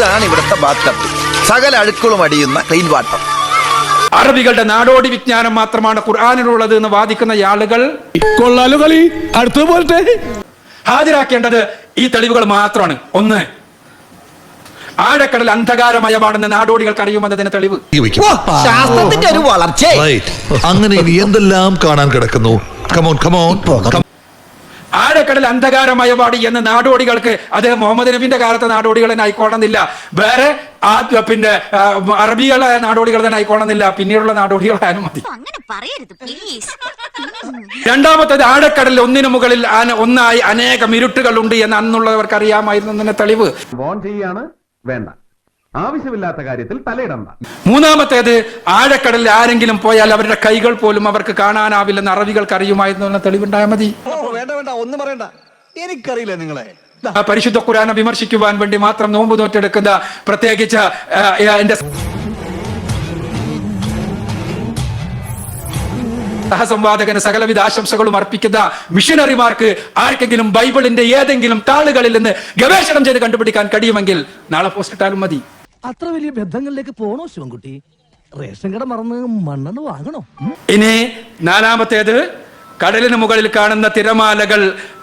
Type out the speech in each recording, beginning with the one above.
ഇതാണ് ഇവിടുത്തെ ബാത്തം സകല അഴുക്കളും അടിയുന്ന ക്ലീൻ വാട്ടർ. അറബികളുടെ നാടോടി വിജ്ഞാനം മാത്രമാണ് ഖുർആാനിലുള്ളത് എന്ന് വാദിക്കുന്ന ആളുകൾ കൊള്ളാലോ കളി. അടുത്ത പോലത്തെ. ഹാജരാക്കേണ്ടത് ഈ തെളിവുകൾ മാത്രമാണ്. ഒന്ന് ആഴക്കടൽ അന്ധകാരമയമാണെന്ന് നാടോടികൾക്ക് അറിയുമെന്നതിന് തെളിവ്. ശാസ്ത്രത്തിന്റെ ഒരു വളർച്ച. അങ്ങനെ ഇനി എന്തെല്ലാം കാണാൻ കിടക്കുന്നു? കമോൺ കമോൺ ആഴക്കടൽ പാടി എന്ന് നാടോടികൾക്ക് അത് മുഹമ്മദ് നബിന്റെ കാലത്തെ നാടോടികൾ തന്നെ ആയിക്കോണമെന്നില്ല വേറെ ആ പിന്നെ അറബികളായ നാടോടികൾ തന്നെ ആയിക്കോണമെന്നില്ല പിന്നീടുള്ള നാടോടികളായാലും മതി. രണ്ടാമത്തത് ആഴക്കടൽ ഒന്നിനു മുകളിൽ ഒന്നായി അനേകം ഇരുട്ടുകൾ ഉണ്ട് എന്ന് അന്നുള്ളവർക്ക് അറിയാമായിരുന്നു തന്നെ തെളിവ്. ചെയ്യാണ് വേണ്ട. ആവശ്യമില്ലാത്ത കാര്യത്തിൽ തലയിടണ്ട. മൂന്നാമത്തേത് ആഴക്കടലിൽ ആരെങ്കിലും പോയാൽ അവരുടെ കൈകൾ പോലും അവർക്ക് കാണാനാവില്ലെന്ന് അറബികൾക്ക് അറിയുമായിരുന്നു എന്ന തെളിവുണ്ടായാൽ മതി. വേണ്ട വേണ്ട ഒന്നും പറയണ്ട. എനിക്കറിയില്ല നിങ്ങളെ. ആ പരിശുദ്ധ ഖുരാനെ വിമർശിക്കുവാൻ വേണ്ടി മാത്രം നോമ്പ് നോറ്റെടുക്കുന്ന പ്രത്യേകിച്ച് എന്റെ സഹസംവാദകന് സകലവിധ ആശംസകളും അർപ്പിക്കുന്ന മിഷനറിമാർക്ക് ആർക്കെങ്കിലും ബൈബിളിന്റെ ഏതെങ്കിലും താളുകളിൽ നിന്ന് ഗവേഷണം ചെയ്ത് കണ്ടുപിടിക്കാൻ കഴിയുമെങ്കിൽ നാളെ പോസ്റ്റ് ഇട്ടാലും മതി. അത്ര വലിയ ബന്ധങ്ങളിലേക്ക് പോണോ ശിവൻകുട്ടി? റേഷൻ കട മറന്ന് മണ്ണെണ്ണ വാങ്ങണോ? ഇനി നാലാമത്തേത് കടലിന് മുകളിൽ കാണുന്ന തിരമാലകൾ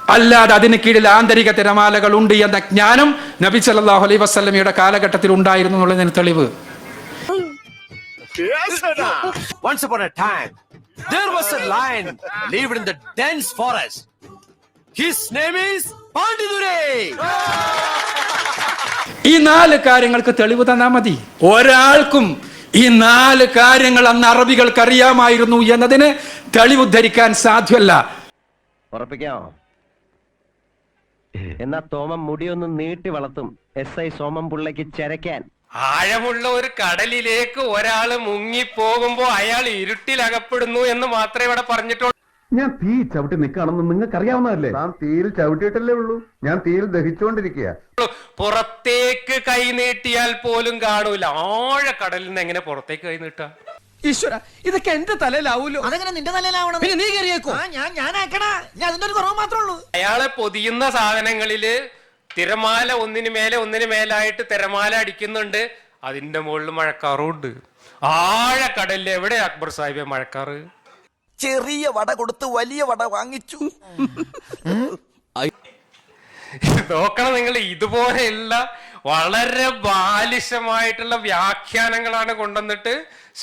അല്ലാതെ അതിന് കീഴിൽ ആന്തരിക തിരമാലകൾ ഉണ്ട് എന്ന ജ്ഞാനം നബി സല്ലാഹു അലൈ വസ്ലമിയുടെ കാലഘട്ടത്തിൽ ഉണ്ടായിരുന്നു എന്നുള്ളതിന് തെളിവ് Once upon a time, there was a lion lived in the dense forest. His name is Pandidure. ഈ നാല് കാര്യങ്ങൾക്ക് തെളിവ് തന്നാ മതി ഒരാൾക്കും ഈ നാല് കാര്യങ്ങൾ അന്ന് അറബികൾക്ക് അറിയാമായിരുന്നു എന്നതിന് തെളിവുദ്ധരിക്കാൻ സാധ്യമല്ല. ഉറപ്പിക്കാമോ എന്നാ തോമം മുടിയൊന്ന് നീട്ടി വളർത്തും. എസ് ഐ സോമം പുള്ളയ്ക്ക് ചെരക്കാൻ ആഴമുള്ള ഒരു കടലിലേക്ക് ഒരാൾ മുങ്ങിപ്പോകുമ്പോ അയാൾ ഇരുട്ടിലകപ്പെടുന്നു എന്ന് മാത്രമേ ഇവിടെ പറഞ്ഞിട്ടുള്ളൂ. ഞാൻ തീ ചവിട്ടി നിൽക്കുകയാണെന്ന് നിങ്ങൾക്ക് അറിയാവുന്നതല്ലേ ഞാൻ തീയിൽ ചവിട്ടിയിട്ടല്ലേ ഉള്ളൂ. ഞാൻ തീയിൽ ദഹിച്ചുകൊണ്ടിരിക്കുക പുറത്തേക്ക് കൈ നീട്ടിയാൽ പോലും കാണൂല. ആഴക്കടലിൽ നിന്ന് എങ്ങനെ പുറത്തേക്ക് കൈ നീട്ടാ? ഈശ്വര ഇതൊക്കെ എന്റെ തലയിലാവൂലോ? അതെങ്ങനെ നിന്റെ തലയിലാവണം? പിന്നെ നീ കയറിയേക്കോ? ഞാൻ ഞാൻ ആക്കണാ ഞാൻ അതിന്റെ ഒരു കുറവ് മാത്രമേ ഉള്ളൂ. അയാളെ പൊതിയുന്ന സാധനങ്ങളിൽ തിരമാല ഒന്നിനു മേലെ ഒന്നിനു മേലായിട്ട് തിരമാല അടിക്കുന്നുണ്ട്. അതിന്റെ മുകളിൽ മഴക്കാറുണ്ട് ആഴ ആഴക്കടലിൽ എവിടെ അക്ബർ സാഹിബെ മഴക്കാറ്? ചെറിയ വട കൊടുത്ത് വലിയ വട വാങ്ങിച്ചു. നോക്കണം നിങ്ങൾ ഇതുപോലെയുള്ള വളരെ ബാലിശമായിട്ടുള്ള വ്യാഖ്യാനങ്ങളാണ് കൊണ്ടുവന്നിട്ട്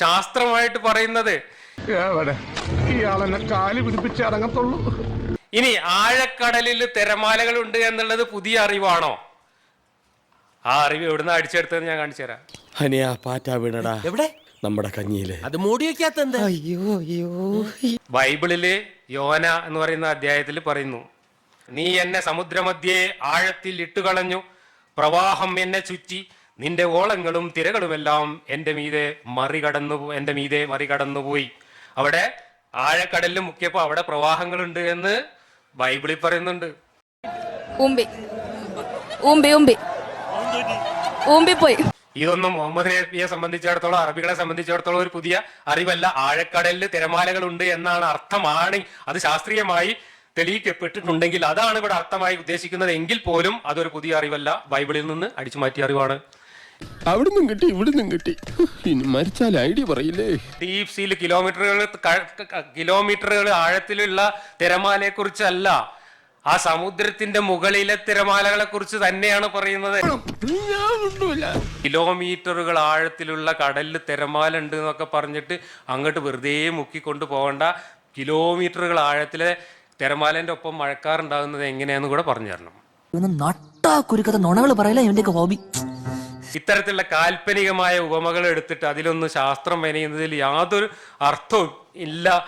ശാസ്ത്രമായിട്ട് പറയുന്നത്. ഇയാളെന്നെ കാലി പിടിപ്പിച്ച് അടങ്ങത്തുള്ളൂ. ഇനി ആഴക്കടലിൽ തിരമാലകൾ ഉണ്ട് എന്നുള്ളത് പുതിയ അറിവാണോ? ആ അറിവ് എവിടുന്ന് അടിച്ചെടുത്തത് ഞാൻ കാണിച്ചു തരാം ഹനിയാ പാറ്റ വീണടാ. എവിടെ? നമ്മുടെ കഞ്ഞിയിലെ. അത് മൂടി വെക്കാത്ത അയ്യോ ബൈബിളിൽ യോന എന്ന് പറയുന്ന അധ്യായത്തിൽ പറയുന്നു നീ എന്നെ സമുദ്രമധ്യേ ആഴത്തിൽ ഇട്ടുകളഞ്ഞു പ്രവാഹം എന്നെ ചുറ്റി നിന്റെ ഓളങ്ങളും തിരകളുമെല്ലാം എന്റെ മീതെ മറികടന്നു എന്റെ എന്റെ മീതെ മറികടന്നുപോയി അവിടെ ആഴക്കടലിൽ മുക്കിയപ്പോ അവിടെ പ്രവാഹങ്ങളുണ്ട് എന്ന് ബൈബിളിൽ പറയുന്നുണ്ട്. ഉമ്പി ഉമ്പി ഉമ്പി ഉമ്പി പോയി. ഇതൊന്നും മുഹമ്മദ് നബിയെ സംബന്ധിച്ചിടത്തോളം അറബികളെ സംബന്ധിച്ചിടത്തോളം ഒരു പുതിയ അറിവല്ല. ആഴക്കടലിൽ തിരമാലകൾ ഉണ്ട് എന്നാണ് അർത്ഥമാണ്. അത് ശാസ്ത്രീയമായി തെളിയിക്കപ്പെട്ടിട്ടുണ്ടെങ്കിൽ അതാണ് ഇവിടെ അർത്ഥമായി ഉദ്ദേശിക്കുന്നത്. എങ്കിൽ പോലും അതൊരു പുതിയ അറിവല്ല. ബൈബിളിൽ നിന്ന് അടിച്ചു മാറ്റിയ അറിവാണ്. അവിടുന്നും കിട്ടി ഇവിടുന്നും കിട്ടി. ഇനി മരിച്ചാൽ ഐഡിയ പറയില്ലേ? ഡീപ് സീൽ കിലോമീറ്ററുകൾ കിലോമീറ്ററുകൾ ആഴത്തിലുള്ള തിരമാലയെ കുറിച്ചല്ല ആ സമുദ്രത്തിന്റെ മുകളിലെ തിരമാലകളെ കുറിച്ച് തന്നെയാണ് പറയുന്നത്. കിലോമീറ്ററുകൾ ആഴത്തിലുള്ള കടലിൽ തിരമാല ഉണ്ട് എന്നൊക്കെ പറഞ്ഞിട്ട് അങ്ങോട്ട് വെറുതെ മുക്കിക്കൊണ്ട് പോകണ്ട. കിലോമീറ്ററുകൾ ആഴത്തിലെ തിരമാലന്റെ ഒപ്പം മഴക്കാറുണ്ടാകുന്നത് എങ്ങനെയാന്ന് കൂടെ പറഞ്ഞു തരണം. നട്ടാ കുരുക്കഥ നുണകൾ പറയല ഇവന്റെ ഹോബി. ഇത്തരത്തിലുള്ള കാൽപ്പനികമായ ഉപമകൾ എടുത്തിട്ട് അതിലൊന്നും ശാസ്ത്രം മെനയുന്നതിൽ യാതൊരു അർത്ഥവും ഇല്ല.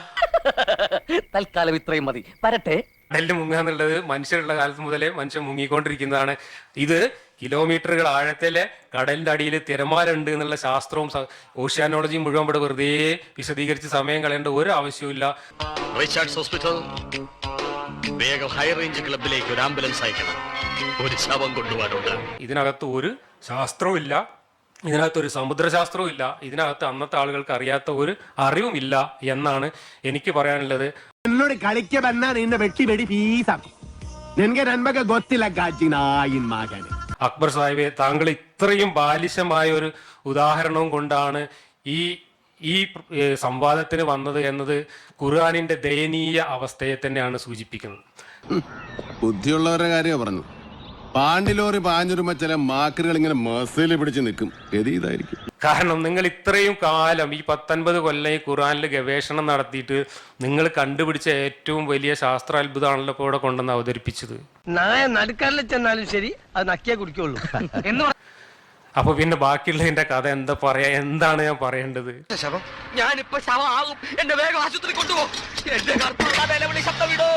തൽക്കാലം ഇത്രയും മതി. വരട്ടെ. കടലിൽ മുങ്ങുക എന്നുള്ളത് മനുഷ്യരുള്ള കാലത്ത് മുതലേ മനുഷ്യൻ മുങ്ങിക്കൊണ്ടിരിക്കുന്നതാണ്. ഇത് കിലോമീറ്ററുകൾ ആഴത്തിലെ കടലിന്റെ അടിയിൽ തിരമാലുണ്ട് എന്നുള്ള ശാസ്ത്രവും ഓഷ്യാനോളജിയും മുഴുവൻ ഇവിടെ വെറുതെ വിശദീകരിച്ച് സമയം കളയേണ്ട ഒരു ആവശ്യവുമില്ല റിച്ചാർഡ്സ് ഹോസ്പിറ്റൽ വേഗം ഹൈ റേഞ്ച് ക്ലബിലേക്ക് ഒരു ആംബുലൻസ് അയക്കണം. ഒരു ശവം ഇതിനകത്ത് ഒരു ശാസ്ത്രവും ഇല്ല. ഇതിനകത്തൊരു സമുദ്രശാസ്ത്രവും ഇല്ല. ഇതിനകത്ത് അന്നത്തെ ആളുകൾക്ക് അറിയാത്ത ഒരു അറിവുമില്ല എന്നാണ് എനിക്ക് പറയാനുള്ളത്. എന്നോട് കളിക്ക വെട്ടി വെടി നിനക്ക് അക്ബർ സാഹിബെ താങ്കൾ ഇത്രയും ബാലിശമായ ഒരു ഉദാഹരണവും കൊണ്ടാണ് ഈ ഈ സംവാദത്തിന് വന്നത് എന്നത് ഖുർആാനിന്റെ ദയനീയ അവസ്ഥയെ തന്നെയാണ് സൂചിപ്പിക്കുന്നത്. ബുദ്ധിയുള്ളവരുടെ കാര്യമാണ് പറഞ്ഞു. പാണ്ടിലോറി പാഞ്ഞുരുമ ചില മാക്കറുകൾ ഇങ്ങനെ മസയിൽ പിടിച്ച് നിൽക്കും. ഗതി ഇതായിരിക്കും. കാരണം നിങ്ങൾ ഇത്രയും കാലം ഈ പത്തൊൻപത് കൊല്ലം ഈ ഖുറാനിൽ ഗവേഷണം നടത്തിയിട്ട് നിങ്ങൾ കണ്ടുപിടിച്ച ഏറ്റവും വലിയ ശാസ്ത്രാത്ഭുതമാണല്ലോ ഇപ്പോൾ ഇവിടെ കൊണ്ടുവന്ന് അവതരിപ്പിച്ചത്. നായ നടുക്കാരിൽ ചെന്നാലും ശരി അത് നക്കിയാ കുടിക്കുള്ളൂ. എന്ന് അപ്പൊ പിന്നെ ബാക്കിയുള്ളതിന്റെ കഥ എന്താ പറയാ? എന്താണ് ഞാൻ പറയേണ്ടത്? ഞാനിപ്പോ ശവം ആകും. എന്നെ വേഗം ആശുപത്രി കൊണ്ടുപോകും എന്റെ കർപ്പുള്ള നിലവിളി ശബ്ദം വിടോ.